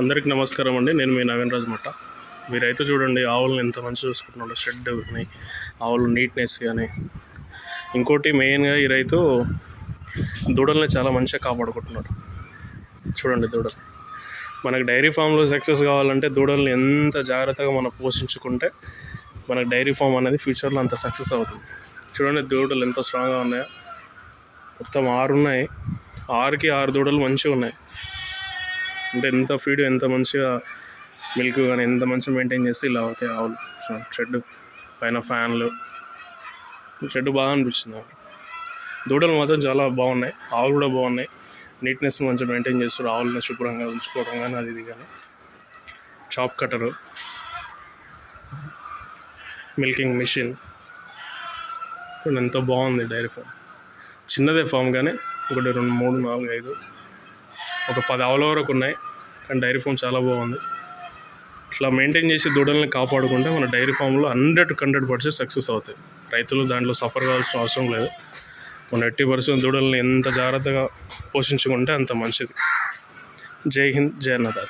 అందరికీ నమస్కారం అండి. నేను మీ నవీన్ రాజు మట్ట మీరైతే చూడండి ఆవులను ఎంత మంచిగా చూసుకుంటున్నాడు షెడ్ కానీ ఆవులు నీట్నెస్ కానీ ఇంకోటి మెయిన్గా ఈ రైతు దూడల్ని చాలా మంచిగా కాపాడుకుంటున్నాడు. చూడండి దూడలు. మనకు డైరీ ఫామ్లో సక్సెస్ కావాలంటే దూడల్ని ఎంత జాగ్రత్తగా మనం పోషించుకుంటే మనకు డైరీ ఫామ్ అనేది ఫ్యూచర్లో అంత సక్సెస్ అవుతుంది. చూడండి దూడలు ఎంత స్ట్రాంగ్గా ఉన్నాయో. మొత్తం ఆరు ఉన్నాయి ఆరుకి ఆరు దూడలు మంచిగా ఉన్నాయి. అంటే ఎంత ఫీడ్ ఎంత మంచిగా మిల్క్ కానీ ఎంత మంచిగా మెయింటైన్ చేస్తే ఇలా అవుతాయి. ఆవులు షెడ్ పైన ఫ్యాన్లు. షెడ్ బాగా అనిపించింది నాకు. దూడలు మాత్రం చాలా బాగున్నాయి. ఆవులు కూడా బాగున్నాయి. నీట్నెస్ మంచిగా మెయింటైన్ చేస్తారు ఆవులను శుభ్రంగా ఉంచుకోవడం కానీ అది ఇది కానీ. Chaff cutter. Milking machine. ఎంతో బాగుంది డైరీ ఫామ్. చిన్నదే ఫామ్ కానీ ఒకటి రెండు మూడు నాలుగు ఐదు. ఒక పది ఆవుల వరకు ఉన్నాయి. కానీ డైరీ ఫామ్ చాలా బాగుంది. ఇట్లా మెయింటైన్ చేసి దూడల్ని కాపాడుకుంటే మన డైరీ ఫామ్లో హండ్రెడ్ హండ్రెడ్ పర్సెంట్ సక్సెస్ అవుతాయి. రైతులు దాంట్లో సఫర్ కావాల్సిన అవసరం లేదు. మన ఎట్టి పర్సెంట్ దూడల్ని ఎంత జాగ్రత్తగా పోషించుకుంటే అంత మంచిది. జై హింద్ జై అన్నదాత.